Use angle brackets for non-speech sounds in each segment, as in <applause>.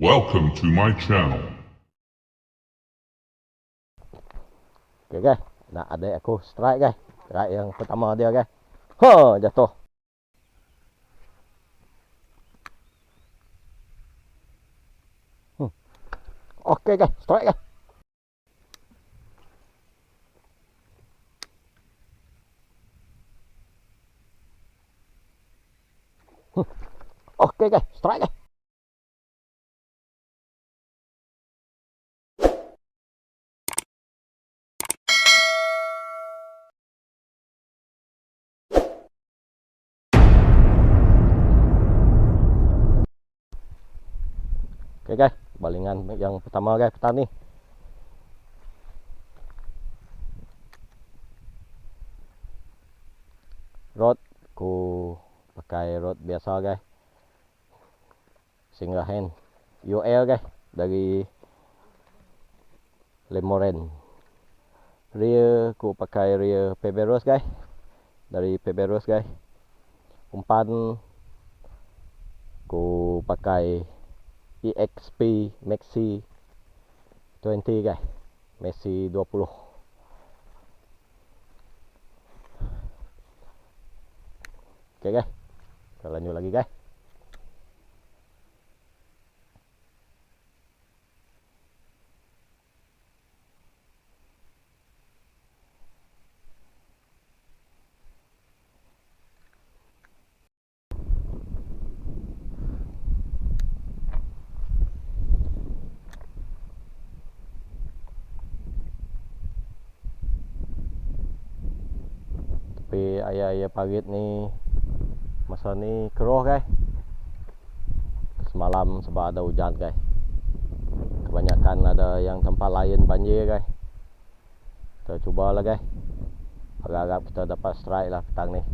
Welcome to my channel. Okay guys, nak ada aku strike guys. Strike yang pertama dia guys. Ha, jatuh. Hmm. Okay guys, strike guys. Hmm. Okay guys, strike guys. Okay guys, balingan yang pertama guys petang ni. Rod ku pakai rod biasa guys. Single hand UL guys dari Lemoren. Rear ku pakai rear Peberos guys. Dari Peberos guys. Umpan ku pakai EXP Maxi 20 guys. Maxi 20 Okay guys. Kita lanjut lagi guys Tapi ayah-ayah parit ni Masa ni keruh guys. Semalam sebab ada hujan guys. Kebanyakan ada yang tempat lain banjir guys. Kita cubalah guys. Harap-harap kita dapat strike lah petang ni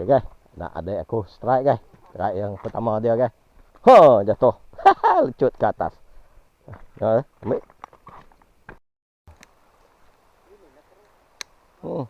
Okay guys, nak ada aku strike guys. Strike yang pertama dia guys. Ha, jatuh. <laughs> Lecut ke atas. Ya, ambil. Hmm.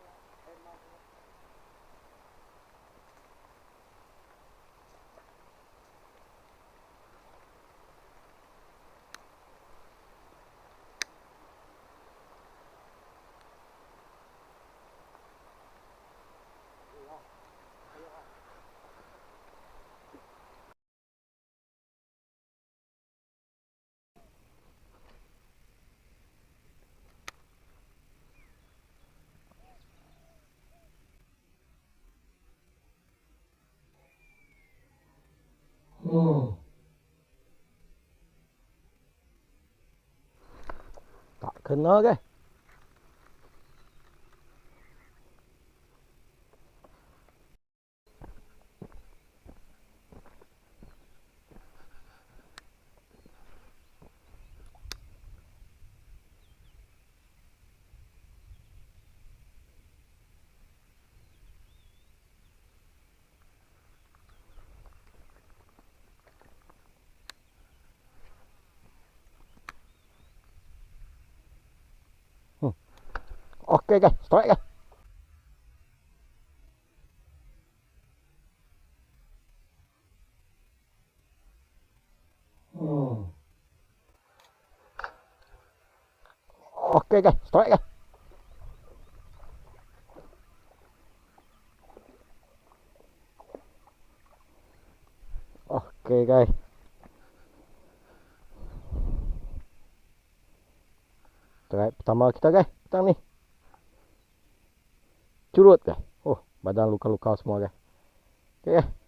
Tak kena guys. Okey guys, strike guys. Hmm. Okey guys, strike guys. Okey guys. Strike pertama kita guys, petang ni curut ke? Oh, badan luka-luka semua ke? Okey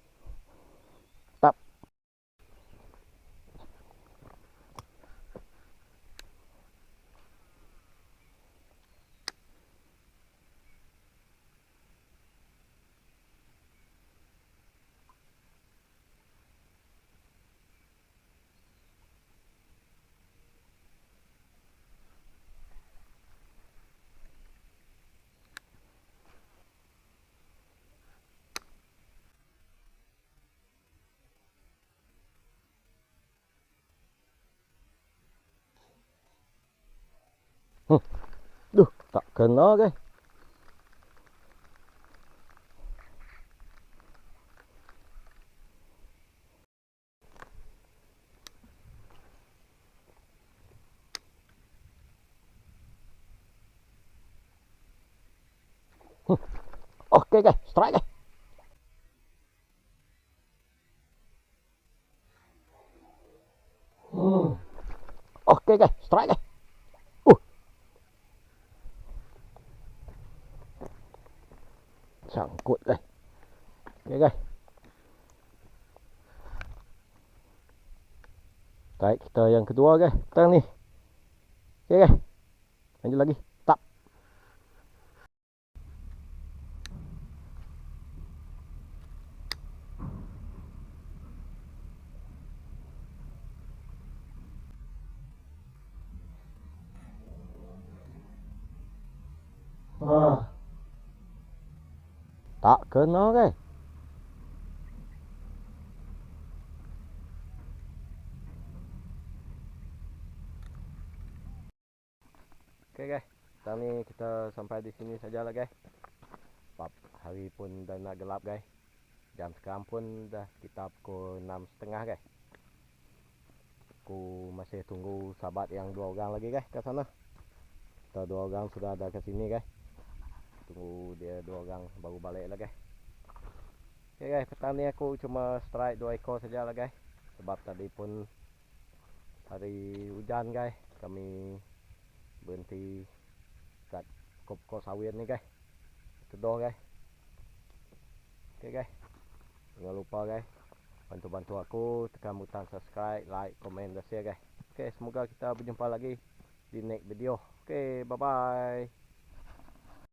Duh, tak kena. Huh. Okey guys, strike. Hmm. Okey guys, strike guys. Sangkut guys. Okey guys. Strike kita yang kedua guys. Tang ni. Okey guys. Lanjut lagi. Tak kena guys. Okay guys, sekarang ni kita sampai di sini sajalah guys. Sebab hari pun dah nak gelap guys. Jam sekarang pun dah sekitar pukul 6.30 guys. Aku masih tunggu sahabat yang dua orang lagi guys kat sana. Kita dua orang sudah ada ke sini guys. Tunggu dia dua orang baru balik lah guys. Okay guys, petang ni aku cuma strike dua ekor saja lah guys. Sebab tadi pun hari hujan guys. Kami berhenti kat kop-kop sawit ni guys. Kedua guys. Okay guys. Jangan lupa guys. Bantu-bantu aku tekan butang subscribe, like, komen dan share guys. Okay, semoga kita berjumpa lagi di next video. Okay, bye-bye.